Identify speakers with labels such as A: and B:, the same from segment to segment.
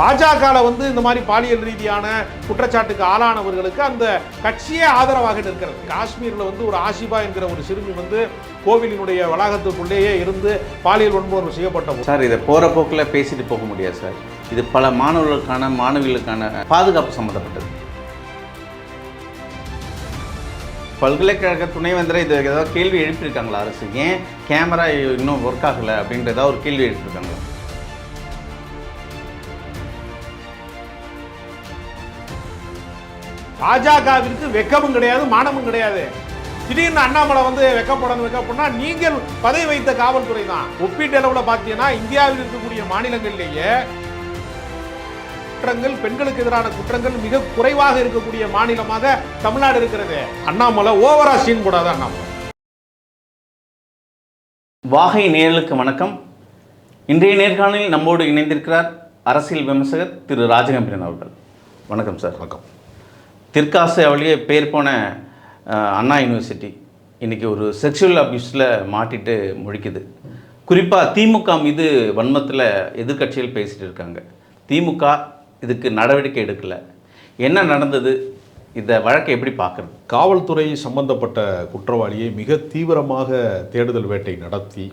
A: பாஜகவில் வந்து இந்த மாதிரி பாலியல் ரீதியான குற்றச்சாட்டுக்கு ஆளானவர்களுக்கு அந்த கட்சியே ஆதரவாக நிற்கிறது காஷ்மீரில் வந்து ஒரு ஆஷிபா என்கிற ஒரு சிறுமி வந்து கோவிலினுடைய வளாகத்துக்குள்ளேயே இருந்து பாலியல் வன்முறை செய்யப்பட்ட
B: சார் இதை போகிற போக்கில் பேசிட்டு போக முடியாது சார். இது பல மாணவர்களுக்கான மாணவிகளுக்கான பாதுகாப்பு சம்மந்தப்பட்டது பல்கலைக்கழக துணைவேந்தரை இது ஏதாவது கேள்வி எழுப்பியிருக்காங்களா அரசு? ஏன் கேமரா இன்னும் ஒர்க் ஆகலை அப்படின்ற ஏதாவது ஒரு கேள்வி எழுப்பியிருக்காங்களா?
A: பாஜகவிற்கு வெக்கமும் கிடையாது மானமும் கிடையாது. திடீர்னு அண்ணாமலை வந்து வெக்கப்படணும் வெக்கப்படனா நீங்கள் பதவி வைத்த காவல்துறை தான். ஒப்பீட்டு அளவில் பார்த்தீங்கன்னா இந்தியாவில் இருக்கக்கூடிய மாநிலங்களிலேயே குற்றங்கள் பெண்களுக்கு எதிரான குற்றங்கள் மிக குறைவாக இருக்கக்கூடிய மாநிலமாக தமிழ்நாடு இருக்கிறது. அண்ணாமலை ஓவரா சீன் போடாத அண்ணாமலை.
B: வாகை நேயர்களுக்கு வணக்கம். இன்றைய நேர்காணலில் நம்மோடு இணைந்திருக்கிறார் அரசியல் விமர்சகர் திரு ராஜகம்பீரன் அவர்கள். வணக்கம் சார்.
A: வணக்கம்.
B: தெற்காசியாவிலேயே பேர் போன அண்ணா யூனிவர்சிட்டி இன்றைக்கி ஒரு செக்ஷுவல் அப்யூஸில் மாட்டிட்டு முழிக்குது. குறிப்பாக திமுக மீது வன்மத்தில் எதிர்கட்சிகள் பேசிகிட்டு இருக்காங்க. திமுக இதுக்கு நடவடிக்கை எடுக்கலை. என்ன நடந்தது? இந்த வழக்கை எப்படி பார்க்குறது
A: காவல்துறை சம்பந்தப்பட்ட குற்றவாளியை மிக தீவிரமாக தேடுதல் வேட்டை நடத்தி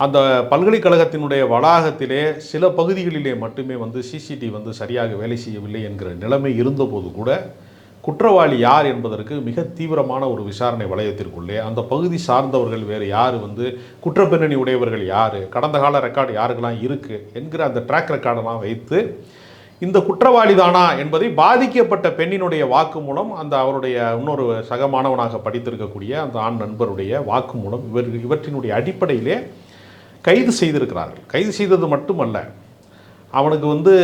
A: அந்த பல்கலைக்கழகத்தினுடைய வளாகத்திலே சில பகுதிகளிலே மட்டுமே வந்து சிசிடிவி வந்து சரியாக வேலை செய்யவில்லை என்கிற நிலைமை இருந்தபோது கூட குற்றவாளி யார் என்பதற்கு மிக தீவிரமான ஒரு விசாரணை வளையத்திற்குள்ளே அந்த பகுதி சார்ந்தவர்கள் வேறு யார் வந்து குற்றப்பின்னணி உடையவர்கள் யார் கடந்த கால ரெக்கார்டு யாருக்கெல்லாம் இருக்குது என்கிற அந்த ட்ராக் ரெக்கார்டெல்லாம் வைத்து இந்த குற்றவாளி தானா என்பதை பாதிக்கப்பட்ட பெண்ணினுடைய வாக்குமூலம் அந்த அவருடைய இன்னொரு சக மாணவனாக படித்திருக்கக்கூடிய அந்த ஆண் நண்பருடைய வாக்குமூலம் இவர் இவற்றினுடைய அடிப்படையிலே கைது செய்திருக்கிறார்கள். கைது செய்தது மட்டுமல்ல அவனுக்கு வந்து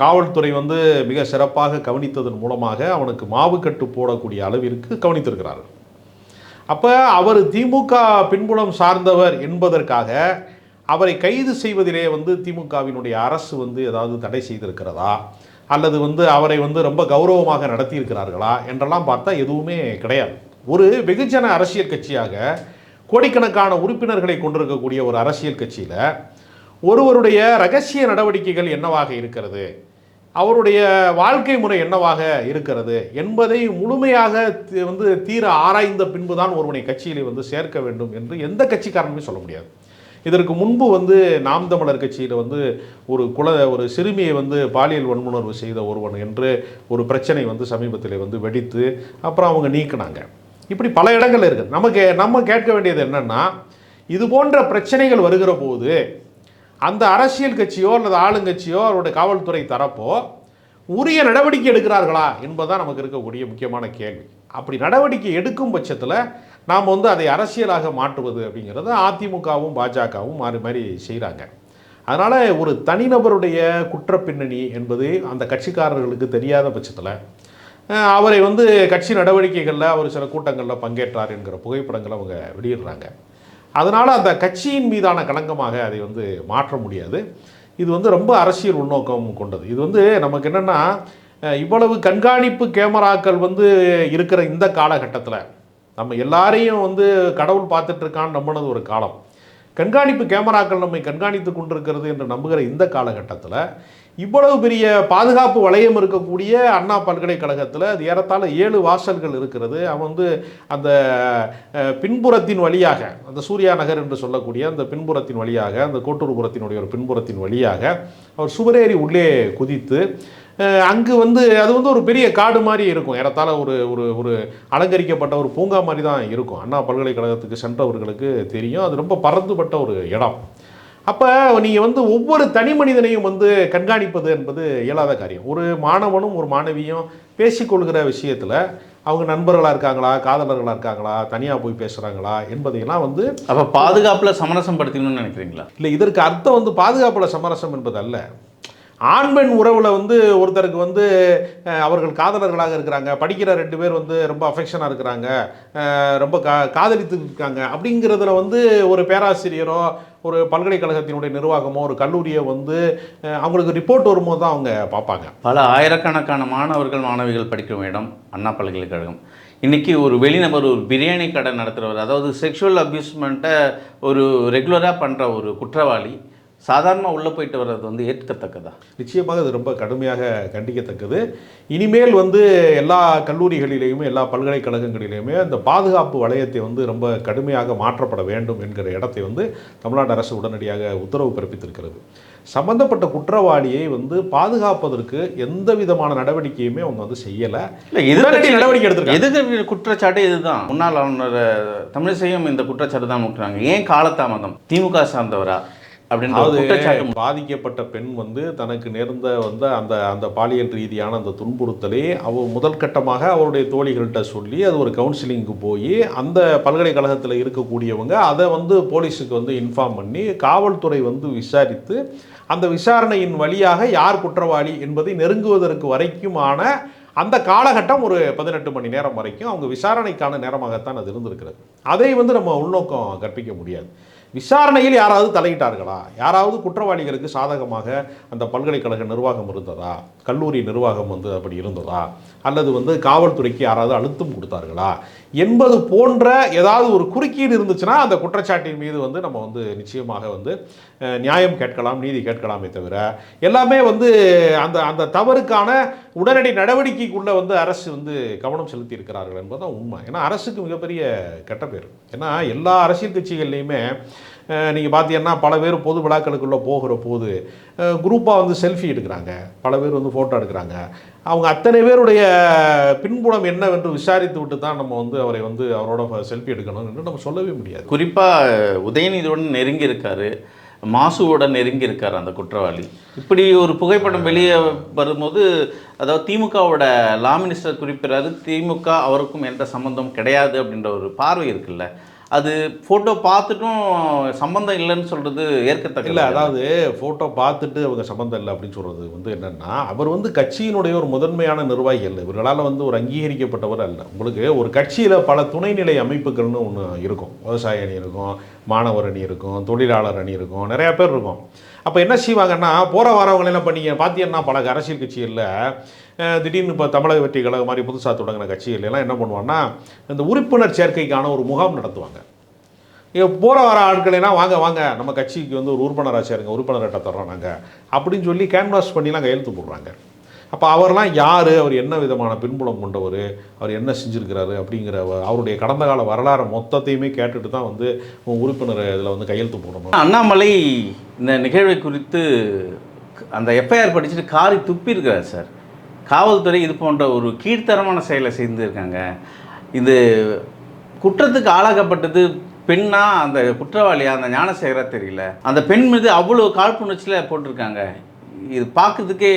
A: காவல்துறை வந்து மிக சிறப்பாக கவனித்ததன் மூலமாக அவனுக்கு மாவுக்கட்டு போடக்கூடிய அளவிற்கு கவனித்திருக்கிறார்கள். அப்போ அவர் திமுக பின்புலம் சார்ந்தவர் என்பதற்காக அவரை கைது செய்வதிலே வந்து திமுகவினுடைய அரசு வந்து ஏதாவது தடை செய்திருக்கிறதா? அல்லது வந்து அவரை வந்து ரொம்ப கௌரவமாக நடத்தியிருக்கிறார்களா? என்றெல்லாம் பார்த்தா எதுவுமே கிடையாது. ஒரு வெகுஜன அரசியல் கட்சியாக கோடிக்கணக்கான உறுப்பினர்களை கொண்டிருக்கக்கூடிய ஒரு அரசியல் கட்சியில் ஒருவருடைய ரகசிய நடவடிக்கைகள் என்னவாக இருக்கிறது? அவருடைய வாழ்க்கை முறை என்னவாக இருக்கிறது? என்பதை முழுமையாக தி- வந்து தீர ஆராய்ந்த பின்புதான் ஒருவனை கட்சியிலே வந்து சேர்க்க வேண்டும் என்று எந்த கட்சிக்காரனுமே சொல்ல முடியாது. இதற்கு முன்பு வந்து நாம் தமிழர் கட்சியில் வந்து ஒரு குல ஒரு சிறுமியை வந்து பாலியல் வன்முணர்வு செய்த ஒருவன் என்று ஒரு பிரச்சனை வந்து சமீபத்தில் வந்து வெடித்து அப்புறம் அவங்க நீக்கினாங்க. இப்படி பல இடங்கள் இருக்குது நமக்கு நம்ம கேட்க வேண்டியது என்னென்னா இது போன்ற பிரச்சனைகள் வருகிற போது அந்த அரசியல் கட்சியோ அல்லது ஆளுங்கட்சியோ அவருடைய காவல்துறை தரப்போ உரிய நடவடிக்கை எடுக்கிறார்களா என்பதுதான் நமக்கு இருக்கக்கூடிய முக்கியமான கேள்வி. அப்படி நடவடிக்கை எடுக்கும் பட்சத்தில் நாம் வந்து அதை அரசியலாக மாற்றுவது அப்படிங்கிறது அதிமுகவும் பாஜகவும் மாறி மாறி செய்கிறாங்க அதனால் ஒரு தனிநபருடைய குற்றப்பின்னணி என்பது அந்த கட்சிக்காரர்களுக்கு தெரியாத பட்சத்தில் அவரை வந்து கட்சி நடவடிக்கைகளில் அவர் சில கூட்டங்களில் பங்கேற்றார் என்கிற புகைப்படங்களை அவங்க வெளியிடுறாங்க. அதனால் அந்த கட்சியின் மீதான களங்கமாக அதை வந்து மாற்ற முடியாது. இது வந்து ரொம்ப அரசியல் உள்நோக்கம் கொண்டது. இது வந்து நமக்கு என்னென்னா இவ்வளவு கண்காணிப்பு கேமராக்கள் வந்து இருக்கிற இந்த காலகட்டத்தில் நம்ம எல்லாரையும் வந்து கடவுள் பார்த்துட்ருக்கான்னு நம்பினது ஒரு காலம். கண்காணிப்பு கேமராக்கள் நம்மை கண்காணித்து கொண்டிருக்கிறது என்று நம்புகிற இந்த காலகட்டத்தில் இவ்வளவு பெரிய பாதுகாப்பு வளையம் இருக்கக்கூடிய அண்ணா பல்கலைக்கழகத்தில் அது ஏறத்தாழ ஏழு வாசல்கள் இருக்கிறது. அவன் வந்து அந்த பின்புறத்தின் வழியாக அந்த சூர்யா நகர் என்று சொல்லக்கூடிய அந்த பின்புறத்தின் வழியாக அந்த கோட்டூர்புரத்தினுடைய ஒரு பின்புறத்தின் வழியாக அவர் சுவரேறி உள்ளே குதித்து அங்கு வந்து அது வந்து ஒரு பெரிய காடு மாதிரி இருக்கும். ஏறத்தாழ ஒரு ஒரு ஒரு அலங்கரிக்கப்பட்ட ஒரு பூங்கா மாதிரி தான் இருக்கும். அண்ணா பல்கலைக்கழகத்துக்கு சென்றவர்களுக்கு தெரியும். அது ரொம்ப பறந்துபட்ட ஒரு இடம். அப்போ நீங்கள் வந்து ஒவ்வொரு தனி மனிதனையும் வந்து கண்காணிப்பது என்பது இயலாத காரியம். ஒரு மாணவனும் ஒரு மாணவியும் பேசிக்கொள்கிற விஷயத்தில் அவங்க நண்பர்களாக இருக்காங்களா காதலர்களாக இருக்காங்களா தனியாக போய் பேசுகிறாங்களா என்பதையெல்லாம் வந்து
B: அப்போ பாதுகாப்பில் சமரசம் படுத்தணும்னு நினைக்கிறீங்களா?
A: இல்லை இதற்கு அர்த்தம் வந்து பாதுகாப்புல சமரசம் என்பது அல்ல ஆண் பெண் உறவில் வந்து ஒருத்தருக்கு வந்து அவர்கள் காதலர்களாக இருக்கிறாங்க படிக்கிற ரெண்டு பேர் வந்து ரொம்ப அஃபெக்ஷனாக இருக்கிறாங்க ரொம்ப கா காதலித்து இருக்காங்க அப்படிங்கிறதுல வந்து ஒரு பேராசிரியரோ ஒரு பல்கலைக்கழகத்தினுடைய நிர்வாகமோ ஒரு கல்லூரியோ வந்து அவங்களுக்கு ரிப்போர்ட் வரும்போது தான் அவங்க பார்ப்பாங்க.
B: பல ஆயிரக்கணக்கான மாணவர்கள் மாணவிகள் படிக்கும் இடம் அண்ணா பல்கலைக்கழகம். இன்றைக்கி ஒரு வெளிநபர் ஒரு பிரியாணி கடை நடத்துகிறவர் அதாவது செக்ஷுவல் அப்யூஸ்மெண்ட்டை ஒரு ரெகுலராக பண்ணுற ஒரு குற்றவாளி சாதாரணமாக உள்ளே போயிட்டு வர்றது வந்து ஏற்கத்தக்கதா?
A: நிச்சயமாக இது ரொம்ப கடுமையாக கண்டிக்கத்தக்கது. இனிமேல் வந்து எல்லா கல்லூரிகளிலேயுமே எல்லா பல்கலைக்கழகங்களிலேயுமே அந்த பாதுகாப்பு வளையத்தை வந்து ரொம்ப கடுமையாக மாற்றப்பட வேண்டும் என்கிற இடத்தை வந்து தமிழ்நாடு அரசு உடனடியாக உத்தரவு பிறப்பித்திருக்கிறது. சம்பந்தப்பட்ட குற்றவாளியை வந்து பாதுகாப்பதற்கு எந்த விதமான நடவடிக்கையுமே அவங்க வந்து செய்யலை.
B: இல்லை எதிர்கட்சி
A: நடவடிக்கை எடுத்திருக்காங்க.
B: எதிர்கட்சி குற்றச்சாட்டு இதுதான். முன்னாள் ஆளுநர் தமிழிசையும் இந்த குற்றச்சாட்டு தான் முட்டுறாங்க. ஏன் காலதாமதம்? திமுக சார்ந்தவரா? அப்படின்ற ஒரு குற்றச்சாட்டு.
A: அதாவது பாதிக்கப்பட்ட பெண் வந்து தனக்கு நேர்ந்த வந்து அந்த அந்த பாலியல் ரீதியான அந்த துன்புறுத்தலை அவ முதல் கட்டமாக அவருடைய தோழிகள்கிட்ட சொல்லி அது ஒரு கவுன்சிலிங்க்கு போய் அந்த பல்கலைக்கழகத்தில் இருக்கக்கூடியவங்க அதை வந்து போலீஸுக்கு வந்து இன்ஃபார்ம் பண்ணி காவல்துறை வந்து விசாரித்து அந்த விசாரணையின் வழியாக யார் குற்றவாளி என்பதை நெருங்குவதற்கு வரைக்குமான அந்த காலகட்டம் ஒரு பதினெட்டு மணி நேரம் வரைக்கும் அவங்க விசாரணைக்கான நேரமாகத்தான் அது இருந்திருக்கிறது. அதை வந்து நம்ம உள்நோக்கம் கற்பிக்க முடியாது. விசாரணையில் யாராவது தலையிட்டார்களா? யாராவது குற்றவாளிகளுக்கு சாதகமாக அந்த பல்கலைக்கழக நிர்வாகம் இருந்ததா? கல்லூரி நிர்வாகம் வந்து அப்படி இருந்ததா? அல்லது வந்து காவல்துறைக்கு யாராவது அழுத்தம் கொடுத்தார்களா? என்பது போன்ற ஏதாவது ஒரு குறுக்கீடு இருந்துச்சுன்னா அந்த குற்றச்சாட்டின் மீது வந்து நம்ம வந்து நிச்சயமாக வந்து நியாயம் கேட்கலாம் நீதி கேட்கலாமே தவிர எல்லாமே வந்து அந்த அந்த தவறுக்கான உடனடி நடவடிக்கைக்குள்ளே வந்து அரசு வந்து கவனம் செலுத்தி இருக்கிறார்கள் என்பதுதான் உண்மை. ஏன்னா அரசுக்கு மிகப்பெரிய கெட்ட பேர். ஏன்னா எல்லா அரசியல் கட்சிகள்லையுமே நீங்கள் பார்த்தீங்கன்னா பல பேர் பொது விழாக்களுக்குள்ளே போகிற போது குரூப்பாக வந்து செல்ஃபி எடுக்கிறாங்க. பல பேர் வந்து ஃபோட்டோ எடுக்கிறாங்க. அவங்க அத்தனை பேருடைய பின்புலம் என்னவென்று விசாரித்து விட்டு தான் நம்ம வந்து அவரை வந்து அவரோட செல்ஃபி எடுக்கணும் என்று நம்ம சொல்லவே முடியாது.
B: குறிப்பாக உதயநிதியுடன் நெருங்கி இருக்காரு. மாசுவோட நெருங்கி இருக்காரு அந்த குற்றவாளி. இப்படி ஒரு புகைப்படம் வெளியே வரும்போது அதாவது திமுகவோட லா மினிஸ்டர் குறிப்பிடாரு திமுக அவருக்கும் எந்த சம்பந்தம் கிடையாது அப்படின்ற ஒரு பார்வை இருக்குல்ல. அது ஃபோட்டோ பார்த்துட்டும் சம்பந்தம் இல்லைன்னு சொல்றது ஏற்கத்தக்க
A: இல்லை அதாவது ஃபோட்டோ பார்த்துட்டு அவங்க சம்மந்தம் இல்லை அப்படின்னு சொல்கிறது வந்து என்னென்னா அவர் வந்து கட்சியினுடைய ஒரு முதன்மையான நிர்வாகி அல்ல. இவர்களால் வந்து ஒரு அங்கீகரிக்கப்பட்டவர் அல்ல. உங்களுக்கு ஒரு கட்சியில் பல துணைநிலை அமைப்புகள்னு ஒன்று இருக்கும். விவசாய அணி இருக்கும் மாணவர் அணி இருக்கும் தொழிலாளர் அணி இருக்கும் நிறையா பேர் இருக்கும். அப்போ என்ன செய்வாங்கன்னா போகிற வரவங்க என்ன பண்ணீங்க? பார்த்தீங்கன்னா பல அரசியல் கட்சிகளில் திடீர்னு இப்போ தமிழக வெற்றி கழகம் மாதிரி புதுசாக தொடங்கின கட்சிகள் எல்லாம் என்ன பண்ணுவாங்கன்னா இந்த உறுப்பினர் சேர்க்கைக்கான ஒரு முகாம் நடத்துவாங்க. இங்கே போகிற வர ஆட்களைனா வாங்க வாங்க நம்ம கட்சிக்கு வந்து ஒரு உறுப்பினராக சேருங்க உறுப்பினர்கிட்ட தர்றோம் நாங்கள் அப்படின்னு சொல்லி கேன்வாஸ் பண்ணிலாம் கையெழுத்து போடுறாங்க. அப்போ அவர்லாம் யார்? அவர் என்ன விதமான பின்புலம் கொண்டவர்? அவர் என்ன செஞ்சுருக்கிறாரு? அப்படிங்கிற அவருடைய கடந்த கால வரலாறு மொத்தத்தையுமே கேட்டுட்டு தான் வந்து உன் உறுப்பினர் இதில் வந்து கையெழுத்து போடணும்.
B: அண்ணாமலை இந்த நிகழ்வை குறித்து அந்த எஃப்ஐஆர் படிச்சுட்டு காரி துப்பியிருக்கிறார் சார். காவல்துறை இது போன்ற ஒரு கீழ்த்தரமான செயலை செய்திருக்காங்க இது குற்றத்துக்கு ஆளாக்கப்பட்டது பெண்ணா அந்த குற்றவாளியா அந்த ஞானசேகரா தெரியல. அந்த பெண் மீது அவ்வளோ காழ்ப்புணர்ச்சியில் போட்டிருக்காங்க. இது பார்க்கறதுக்கே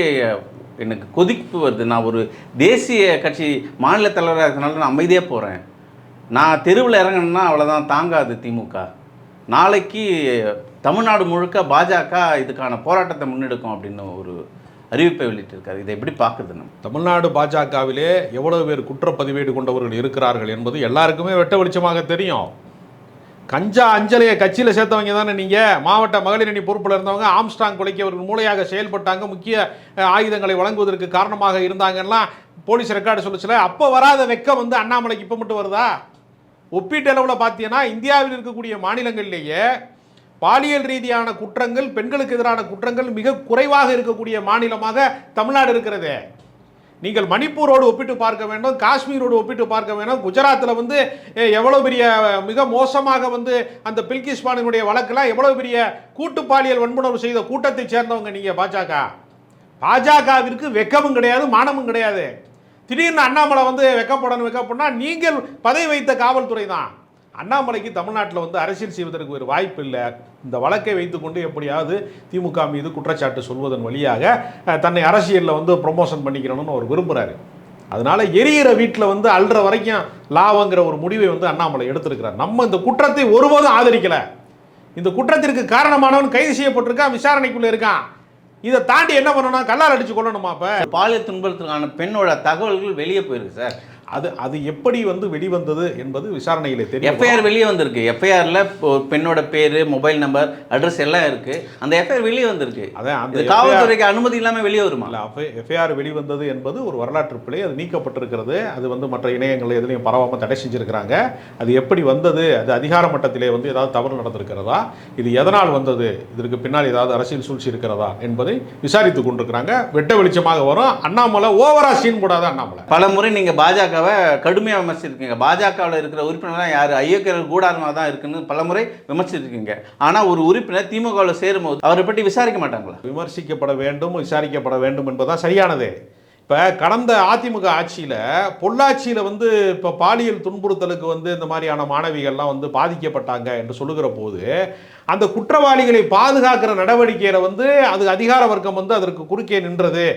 B: எனக்கு கொதிப்பு வருது. நான் ஒரு தேசிய கட்சி மாநில தலைவராக இருக்கனால நான் அமைதியாக போகிறேன் நான் தெருவில் இறங்கணுன்னா அவ்வளோதான் தாங்காது திமுக. நாளைக்கு தமிழ்நாடு முழுக்க பாஜக இதுக்கான போராட்டத்தை முன்னெடுக்கும் அப்படின்னு ஒரு அறிவிப்பை வெளியிட்டிருக்காரு. இதை எப்படி பார்க்குது நம்ம?
A: தமிழ்நாடு பாஜகவிலே எவ்வளவு பேர் குற்றப்பதிவேடு கொண்டவர்கள் இருக்கிறார்கள் என்பது எல்லாருக்குமே வெட்ட வெளிச்சமாக தெரியும். கஞ்சா அஞ்சலையை கட்சியில் சேர்த்தவங்க தானே நீங்கள் மாவட்ட மகளிர் அணி பொறுப்பில் இருந்தவங்க ஆம்ஸ்டாங் கொலைக்கு அவர்கள் மூளையாக செயல்பட்டாங்க முக்கிய ஆயுதங்களை வழங்குவதற்கு காரணமாக இருந்தாங்கலாம் போலீஸ் ரெக்கார்டு சொல்லுச்சுல அப்போ வராத வெக்கம் வந்து அண்ணாமலைக்கு இப்போ மட்டும் வருதா? ஒப்பீட்டளவில் பார்த்தீங்கன்னா இந்தியாவில் இருக்கக்கூடிய மாநிலங்களிலேயே பாலியல் ரீதியான குற்றங்கள் பெண்களுக்கு எதிரான குற்றங்கள் மிக குறைவாக இருக்கக்கூடிய மாநிலமாக தமிழ்நாடு இருக்கிறது. நீங்கள் மணிப்பூரோடு ஒப்பிட்டு பார்க்க வேண்டும் காஷ்மீரோடு ஒப்பிட்டு பார்க்க வேண்டும். குஜராத்தில் வந்து எவ்வளோ பெரிய மிக மோசமாக வந்து அந்த பில்கிஸ்பானினுடைய வழக்கெல்லாம் எவ்வளோ பெரிய கூட்டு பாலியல் வன்புணர்வு செய்த கூட்டத்தை சேர்ந்தவங்க நீங்கள் பாஜக. பாஜகவிற்கு வெக்கமும் கிடையாது மானமும் கிடையாது. திடீர்னு அண்ணாமலை வந்து வெக்கப்படணும் வெக்கப்படனா நீங்கள் பதவி வைத்த காவல்துறை தான். அண்ணாமலைக்கு தமிழ்நாட்டில் வந்து அரசியல் செய்வதற்கு ஒரு வாய்ப்பு இல்லை. இந்த வழக்கை வைத்துக்கொண்டு எப்படியாவது திமுக மீது குற்றச்சாட்டு சொல்வதன் வழியாக தன்னை அரசியலில் வந்து ப்ரொமோஷன் பண்ணிக்கிறணும்னு அவர் விரும்புகிறாரு அதனால எரியிற வீட்டில் வந்து அல்ற வரைக்கும் லாவங்கிற ஒரு முடிவை வந்து அண்ணாமலை எடுத்திருக்கிறார். நம்ம இந்த குற்றத்தை ஒருபோதும் ஆதரிக்கலை. இந்த குற்றத்திற்கு காரணமானவன் கைது செய்யப்பட்டிருக்கான் விசாரணைக்குள்ளே இருக்கான். இதை தாண்டி என்ன பண்ணணும்? கல்லால் அடிச்சு கொள்ளணுமா அப்போ?
B: பாலியல் துன்பத்துக்கான பெண்ணோட தகவல்கள் வெளியே போயிருக்கு சார்.
A: அது அது எப்படி வந்து வெளிவந்தது என்பது விசாரணையிலே தெரியும்.
B: எஃப்ஐஆர் வெளியே வந்திருக்கு. எஃப்ஐஆர்ல பெண்ணோட பேரு மொபைல் நம்பர் அட்ரஸ் எல்லாம் இருக்கு. அந்த எஃப்ஐஆர் வெளியே வந்திருக்கு.
A: அதான் அந்த
B: காவல்துறைக்கு அனுமதி இல்லாம வெளியே வருமா?
A: எஃப்ஐஆர் வெளிவந்தது என்பது ஒரு வரலாற்று பிழை. அது நீக்கப்பட்டிருக்கிறது. அது வந்து மற்ற இணையங்கள் எதுலையும் பரவாமல் தடை செஞ்சிருக்கிறாங்க. அது எப்படி வந்தது? அது அதிகார மட்டத்திலே வந்து ஏதாவது தவறு நடந்திருக்கிறதா? இது எதனால் வந்தது? இதற்கு பின்னால் ஏதாவது அரசியல் சூழ்ச்சி இருக்கிறதா? என்பதை விசாரித்துக் கொண்டிருக்கிறாங்க. வெட்ட வெளிச்சமாக வரும். அண்ணாமலை ஓவரா சீன் போடாத அண்ணாமலை.
B: பல முறை நீங்க பாஜகவை கடுமையாக விமர்சிச்சிருக்கீங்க. பாஜகவில் இருக்கிற உறுப்பினர்லாம் யார்? ஐயக்கர்கள் கூடாரமாக தான் இருக்குன்னு பலமுறை விமர்சிச்சிருக்கீங்க. ஒரு உறுப்பினர் திமுகவில் சேரும்போது அவரை பற்றி விசாரிக்க மாட்டாங்களா?
A: விமர்சிக்கப்பட வேண்டும் விசாரிக்கப்பட வேண்டும் என்பதுதான் சரியானதே. இப்போ கடந்த அதிமுக ஆட்சியில் பொள்ளாச்சியில் வந்து இப்போ பாலியல் துன்புறுத்தலுக்கு வந்து இந்த மாதிரியான மாணவிகள்லாம் வந்து பாதிக்கப்பட்டாங்க என்று சொல்லுகிற போது அந்த குற்றவாளிகளை பாதுகாக்கிற நடவடிக்கையில் வந்து அது அதிகார வர்க்கம் வந்து அதற்கு குறுக்கே நின்றது.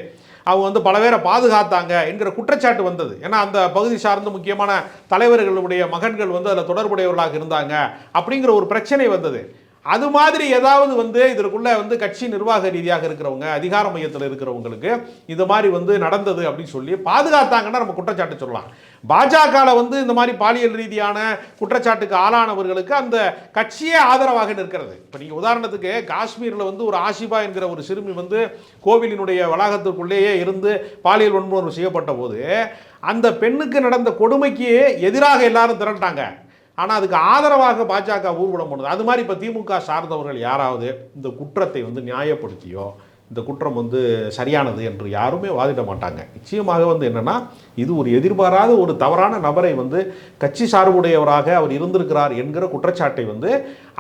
A: அவங்க வந்து பல பேரை பாதுகாத்தாங்க என்கிற குற்றச்சாட்டு வந்தது. ஏன்னா அந்த பகுதி சார்ந்து முக்கியமான தலைவர்களுடைய மகன்கள் வந்து அதில் தொடர்புடையவர்களாக இருந்தாங்க அப்படிங்கிற ஒரு பிரச்சனை வந்தது. அது மாதிரி ஏதாவது வந்து இதற்குள்ளே வந்து கட்சி நிர்வாக ரீதியாக இருக்கிறவங்க அதிகார மையத்தில் இருக்கிறவங்களுக்கு இது மாதிரி வந்து நடந்தது அப்படின்னு சொல்லி பாதுகாத்தாங்கன்னா நம்ம குற்றச்சாட்டு சொல்லலாம். பாஜகவில் வந்து இந்த மாதிரி பாலியல் ரீதியான குற்றச்சாட்டுக்கு ஆளானவர்களுக்கு அந்த கட்சியே ஆதரவாக நிற்கிறது. இப்போ நீங்கள் உதாரணத்துக்கு காஷ்மீரில் வந்து ஒரு ஆஷிபா என்கிற ஒரு சிறுமி வந்து கோவிலினுடைய வளாகத்திற்குள்ளேயே இருந்து பாலியல் வன்முறை செய்யப்பட்ட போது அந்த பெண்ணுக்கு நடந்த கொடுமைக்கு எதிராக எல்லாரும் திரட்டாங்க ஆனால் அதுக்கு ஆதரவாக பாஜக ஊர்வலம் பண்ணுது அது மாதிரி இப்போ திமுக சார்ந்தவர்கள் யாராவது இந்த குற்றத்தை வந்து நியாயப்படுத்தியோ இந்த குற்றம் வந்து சரியானது என்று யாருமே வாதிட மாட்டாங்க. நிச்சயமாக வந்து என்னென்னா இது ஒரு எதிர்பாராத ஒரு தவறான நபரை வந்து கட்சி சார்புடையவராக அவர் இருந்திருக்கிறார் என்கிற குற்றச்சாட்டை வந்து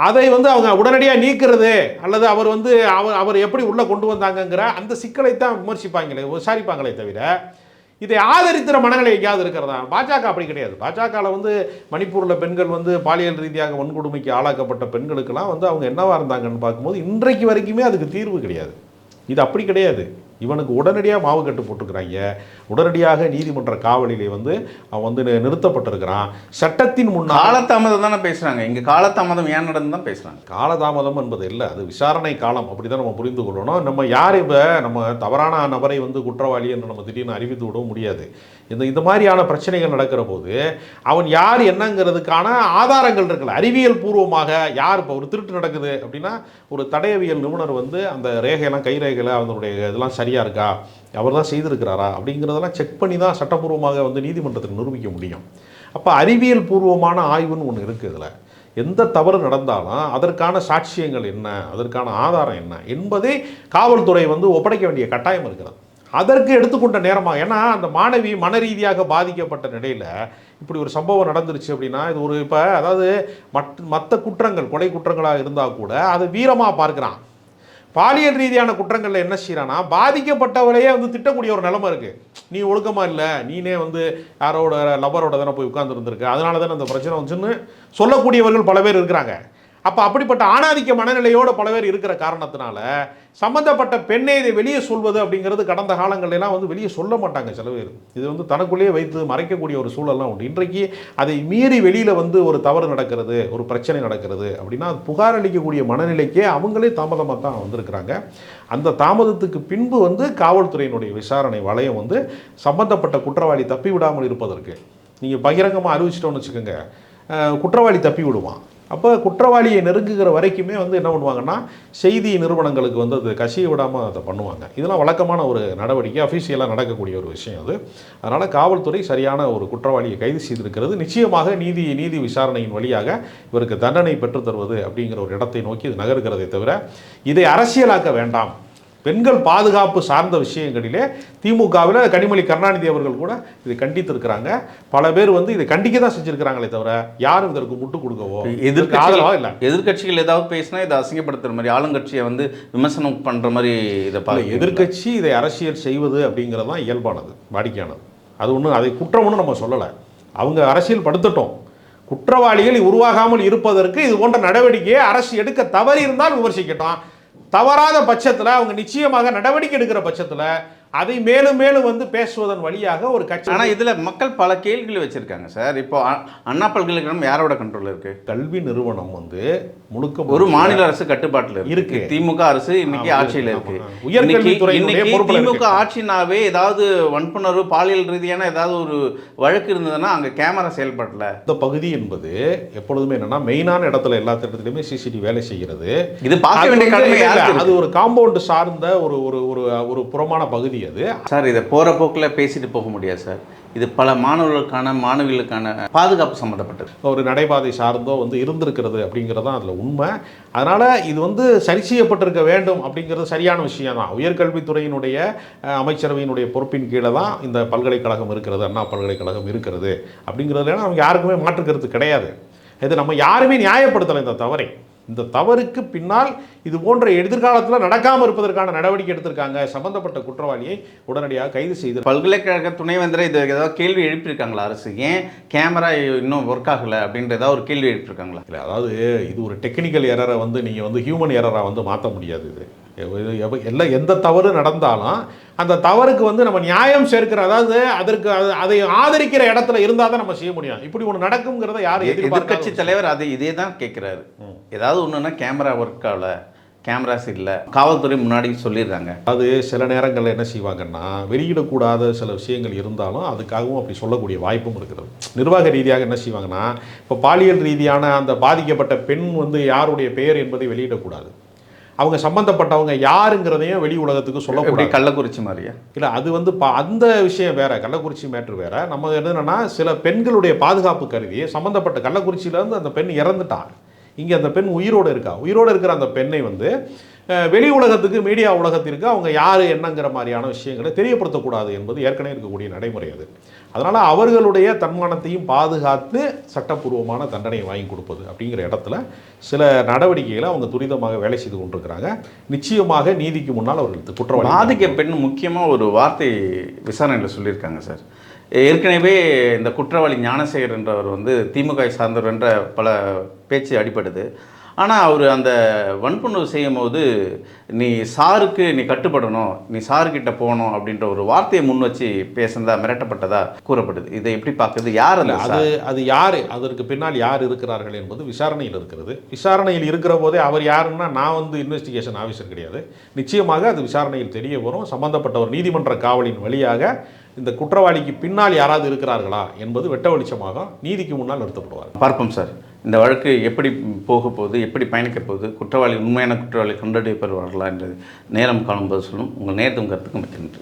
A: அதை வந்து அவங்க உடனடியாக நீக்கிறது அல்லது அவர் வந்து அவர் அவர் எப்படி உள்ளே கொண்டு வந்தாங்கங்கிற அந்த சிக்கலை தான் விமர்சிப்பாங்களே விசாரிப்பாங்களே தவிர இதை ஆதரிக்கிற மனநிலை எங்கேயாவது இருக்கிறதா? பாஜக அப்படி கிடையாது. பாஜகவில் வந்து மணிப்பூரில் பெண்கள் வந்து பாலியல் ரீதியாக வன்கொடுமைக்கு ஆளாக்கப்பட்ட பெண்களுக்கெல்லாம் வந்து அவங்க என்னவாக இருந்தாங்கன்னு பார்க்கும்போது இன்றைக்கு வரைக்குமே அதுக்கு தீர்வு கிடையாது. இது அப்படி கிடையாது. இவனுக்கு உடனடியாக மாவு கட்டு போட்டுக்கிறாங்க. உடனடியாக நீதிமன்ற காவலிலே வந்து அவன் வந்து நிறுத்தப்பட்டிருக்கிறான். சட்டத்தின் முன்னால்
B: காலதாமதம் தானே பேசுறாங்க. இங்க காலதாமதம் ஏன் நடந்து தான் பேசுறாங்க.
A: காலதாமதம் என்பது இல்லை. அது விசாரணை காலம். அப்படி தான் நம்ம புரிந்து கொள்ளணும். நம்ம யார் இப்போ நம்ம தவறான நபரை வந்து குற்றவாளி என்று நம்ம திடீர்னு அறிவித்து விடவும் முடியாது. இந்த இந்த மாதிரியான பிரச்சனைகள் நடக்கிற போது அவன் யார் என்னங்கிறதுக்கான ஆதாரங்கள் இருக்குல்ல. அறிவியல் பூர்வமாக யார் இப்போ ஒரு திருட்டு நடக்குது அப்படின்னா ஒரு தடயவியல் நிபுணர் வந்து அந்த ரேகையெல்லாம் கை ரேகையில் அவனுடைய இதெல்லாம் சரியாக இருக்கா? அவர் தான் செய்திருக்கிறாரா? அப்படிங்கிறதெல்லாம் செக் பண்ணி தான் சட்டப்பூர்வமாக வந்து நீதிமன்றத்தில் நிரூபிக்க முடியும். அப்போ அறிவியல் பூர்வமான ஆய்வுன்னு ஒன்று இருக்குது இதில். எந்த தவறு நடந்தாலும் அதற்கான சாட்சியங்கள் என்ன? அதற்கான ஆதாரம் என்ன? என்பதை காவல்துறை வந்து ஒப்படைக்க வேண்டிய கட்டாயம் இருக்கிறது. அதற்கு எடுத்துக்கொண்ட நேரமாக ஏன்னா அந்த மாணவி மன ரீதியாக பாதிக்கப்பட்ட நிலையில் இப்படி ஒரு சம்பவம் நடந்துருச்சு அப்படின்னா இது ஒரு இப்போ அதாவது மற்ற மற்ற குற்றங்கள் கொலை குற்றங்களாக இருந்தால் கூட அதை வீரமாக பார்க்குறான். பாலியல் ரீதியான குற்றங்களில் என்ன செய்கிறான்னா பாதிக்கப்பட்டவரையே வந்து திட்டக்கூடிய ஒரு நிலைமை இருக்குது நீ ஒழுக்கமாக இல்லை நீனே வந்து யாரோட லவரோட தானே போய் உட்காந்துருந்துருக்கு அதனால தானே அந்த பிரச்சனை வந்துச்சுன்னு சொல்லக்கூடியவர்கள் பல பேர் இருக்கிறாங்க. அப்போ அப்படிப்பட்ட ஆணாதிக்க மனநிலையோடு பல பேர் இருக்கிற காரணத்தினால சம்பந்தப்பட்ட பெண்ணை இதை வெளியே சொல்வது அப்படிங்கிறது கடந்த காலங்களெல்லாம் வந்து வெளியே சொல்ல மாட்டாங்க சில பேர். இது வந்து தனக்குள்ளேயே வைத்து மறைக்கக்கூடிய ஒரு சூழல்லாம் உண்டு. இன்றைக்கு அதை மீறி வெளியில் வந்து ஒரு தவறு நடக்கிறது ஒரு பிரச்சனை நடக்கிறது அப்படின்னா அது புகார் அளிக்கக்கூடிய மனநிலைக்கே அவங்களே தாமதமாக தான் வந்திருக்கிறாங்க. அந்த தாமதத்துக்கு பின்பு வந்து காவல்துறையினுடைய விசாரணை வளையம் வந்து சம்பந்தப்பட்ட குற்றவாளி தப்பி விடாமல் இருப்பதற்கு நீங்கள் பகிரங்கமாக அறிவிச்சிட்டோன்னு வச்சுக்கோங்க குற்றவாளி தப்பி விடுவான் அப்போ குற்றவாளியை நெருங்குகிற வரைக்குமே வந்து என்ன பண்ணுவாங்கன்னா செய்தி நிறுவனங்களுக்கு வந்து அது கசிய விடாமல் அதை பண்ணுவாங்க. இதெல்லாம் வழக்கமான ஒரு நடவடிக்கை அஃபீஷியலாக நடக்கக்கூடிய ஒரு விஷயம் அது. அதனால் காவல்துறை சரியான ஒரு குற்றவாளியை கைது செய்திருக்கிறது. நிச்சயமாக நீதி நீதி விசாரணையின் வழியாக இவருக்கு தண்டனை பெற்றுத்தருவது அப்படிங்கிற ஒரு இடத்தை நோக்கி இது நகர்கிறதை தவிர இதை அரசியலாக்க வேண்டாம். பெண்கள் பாதுகாப்பு சார்ந்த விஷயங்களிலே திமுகவில் கனிமொழி கருணாநிதி அவர்கள் கூட இதை கண்டித்திருக்கிறாங்க. பல பேர் வந்து இதை கண்டிக்க தான் செஞ்சிருக்கிறாங்களே தவிர யாரும் இதற்கு முட்டு கொடுக்கவோ ஆதரவா இல்லை.
B: எதிர்கட்சிகள் ஏதாவது பேசினா இதை அசிங்கப்படுத்துற மாதிரி ஆளுங்கட்சியை வந்து விமர்சனம் பண்ற மாதிரி இதை பார்க்க
A: எதிர்க்கட்சி இதை அரசியல் செய்வது அப்படிங்கிறது தான் இயல்பானது வாடிக்கையானது. அது ஒன்றும் அதை குற்றம் ஒன்றும் நம்ம சொல்லலை. அவங்க அரசியல் படுத்தட்டும். குற்றவாளிகள் உருவாகாமல் இருப்பதற்கு இது போன்ற நடவடிக்கையை அரசு எடுக்க தவறி இருந்தால் விமர்சிக்கட்டும். தவறாத பட்சத்தில் அவங்க நிச்சயமாக நடவடிக்கை எடுக்கிற பட்சத்தில் அதை மேலும் மேலும் வந்து பேசுவதன் வழியாக ஒரு கட்சி
B: ஆனா இதுல மக்கள் பல கேள்விகள் வச்சிருக்காங்க சார். இப்போ அண்ணா பல்கலைக்கழகம் யாரோட கண்ட்ரோல் இருக்கு?
A: கல்வி நிறுவனம் வந்து முழுக்க
B: ஒரு மாநில அரசு கட்டுப்பாட்டுல இருக்கு. திமுக அரசு இன்னைக்கு ஆட்சியில இருக்கு.
A: பொறுப்புல
B: திமுக. ஆட்சினாவே ஏதாவது வன்புணர்வு பாலியல் ரீதியான ஏதாவது ஒரு வழக்கு இருந்ததுன்னா அங்க கேமரா செயல்படல
A: இந்த பகுதி என்பது எப்பொழுதுமே என்னன்னா மெயினான இடத்துல எல்லா இடத்துலையுமே சிசிடிவி வேலை செய்கிறது.
B: இது பார்க்க வேண்டிய கடமை
A: அது? ஒரு காம்பவுண்ட் சார்ந்த ஒரு ஒரு ஒரு ஒரு புறமான பகுதி அது
B: சார் இதை போற போக்குல பேசிட்டு போக முடியாது சார். இது பல மாணவர்களுக்கான மாணவிகளுக்கான பாதுகாப்பு சம்மந்தப்பட்டது
A: ஒரு நடைபாதை சார்ந்தோ வந்து இருந்திருக்கிறது அப்படிங்கிறது தான் அதில் உண்மை. அதனால் இது வந்து சரி செய்யப்பட்டிருக்க வேண்டும் அப்படிங்கிறது சரியான விஷயம் தான். உயர்கல்வித்துறையினுடைய அமைச்சரவையினுடைய பொறுப்பின் கீழே தான் இந்த பல்கலைக்கழகம் இருக்கிறது அண்ணா பல்கலைக்கழகம் இருக்கிறது அப்படிங்கிறதுல நமக்கு யாருக்குமே மாற்று கருத்து கிடையாது. இது நம்ம யாருமே நியாயப்படுத்தலை இந்த தவறை. இந்த தவறுக்கு பின்னால் இது போன்ற எதிர்காலத்தில் நடக்காமல் இருப்பதற்கான நடவடிக்கை எடுத்திருக்காங்க. சம்பந்தப்பட்ட குற்றவாளியை உடனடியாக கைது செய்து
B: பல்கலைக்கழக துணைவேந்தரை இது ஏதாவது கேள்வி எழுப்பியிருக்காங்களா அரசு? ஏன் கேமரா இன்னும் ஒர்க் ஆகல அப்படின்ற ஏதாவது ஒரு கேள்வி எழுப்பியிருக்காங்களா?
A: இல்லை அதாவது இது ஒரு டெக்னிக்கல் எரரை வந்து நீங்கள் வந்து ஹியூமன் எரராக வந்து மாற்ற முடியாது இது. எல்லாம் எந்த தவறு நடந்தாலும் அந்த தவறுக்கு வந்து நம்ம நியாயம் சேர்க்கிற அதாவது அதற்கு அது- அதை ஆதரிக்கிற இடத்துல இருந்தால் தான் நம்ம செய்ய முடியும். இப்படி ஒன்று நடக்குங்கிறத யாரும்
B: எதிர்கட்சி தலைவர் அது இதே தான் கேட்குறாரு. ஏதாவது ஒன்றுனா கேமரா ஒர்க் ஆகல கேமராஸ் இல்லை. காவல்துறை முன்னாடி சொல்லிடுறாங்க.
A: அது சில நேரங்களில் என்ன செய்வாங்கன்னா வெளியிடக்கூடாத சில விஷயங்கள் இருந்தாலும் அதுக்காகவும் அப்படி சொல்லக்கூடிய வாய்ப்பும் இருக்கிறது நிர்வாக ரீதியாக என்ன செய்வாங்கன்னா இப்போ பாலியல் ரீதியான அந்த பாதிக்கப்பட்ட பெண் வந்து யாருடைய பெயர் என்பதை வெளியிடக்கூடாது. அவங்க சம்பந்தப்பட்டவங்க யாருங்கிறதையும் வெளி உலகத்துக்கு
B: எப்படி
A: சொல்லக்கூடாது.
B: கள்ளக்குறிச்சி மாதிரியா?
A: இல்லை அது வந்து பா அந்த விஷயம் வேற கள்ளக்குறிச்சி மேட்ரு வேற. நம்ம என்னன்னா சில பெண்களுடைய பாதுகாப்பு கருதி சம்மந்தப்பட்ட கள்ளக்குறிச்சியிலேருந்து அந்த பெண் இறந்துட்டா. இங்கே அந்த பெண் உயிரோடு இருக்கா? உயிரோடு இருக்கிற அந்த பெண்ணை வந்து வெளி உலகத்துக்கு மீடியா உலகத்திற்கு அவங்க யார் என்னங்கிற மாதிரியான விஷயங்களை தெரியப்படுத்தக்கூடாது என்பது ஏற்கனவே இருக்கக்கூடிய நடைமுறை அது. அதனால் அவர்களுடைய தன்மானத்தையும் பாதுகாத்து சட்டப்பூர்வமான தண்டனையை வாங்கி கொடுப்பது அப்படிங்கிற இடத்துல சில நடவடிக்கைகளை அவங்க துரிதமாக வேலை செய்து கொண்டிருக்கிறாங்க. நிச்சயமாக நீதிக்கு முன்னால் அவர்கள் குற்றவாளி.
B: பாதிக்க பெண் முக்கியமாக ஒரு வார்த்தை விசாரணையில் சொல்லியிருக்காங்க சார். ஏற்கனவே இந்த குற்றவாளி ஞானசேகர் என்றவர் வந்து திமுக சார்ந்தவர் என்ற பல பேச்சு அடிபடுது. ஆனால் அவர் அந்த வன்புணர்வு செய்யும் போது நீ சாருக்கு நீ கட்டுப்படணும் நீ சாருக்கிட்ட போகணும் அப்படின்ற ஒரு வார்த்தையை முன் வச்சு பேசுனதா மிரட்டப்பட்டதா கூறப்படுது. இதை எப்படி பார்க்குறது? யார் அந்த
A: அது அது யார்? அதற்கு பின்னால் யார் இருக்கிறார்கள் என்பது விசாரணையில் இருக்கிறது. விசாரணையில் இருக்கிற போதே அவர் யாருன்னா நான் வந்து இன்வெஸ்டிகேஷன் ஆஃபீஸர் கிடையாது. நிச்சயமாக அது விசாரணையில் தெரிய வரும். சம்பந்தப்பட்ட ஒரு நீதிமன்ற காவலின் வழியாக இந்த குற்றவாளிக்கு பின்னால் யாராவது இருக்கிறார்களா என்பது வெட்ட வெளிச்சமாக நீதிக்கு முன்னால் நிறுத்தப்படுவார்
B: பார்ப்போம் சார். இந்த வழக்கு எப்படி போக போகுது எப்படி பயணிக்க போகுது குற்றவாளி உண்மையான குற்றவாளி கண்டறியப்படுவார்களா என்று நேரம் காணும்போது சொல்லும். உங்கள் நேரத்தும் கருத்துக்கும் மிக்க நன்றி.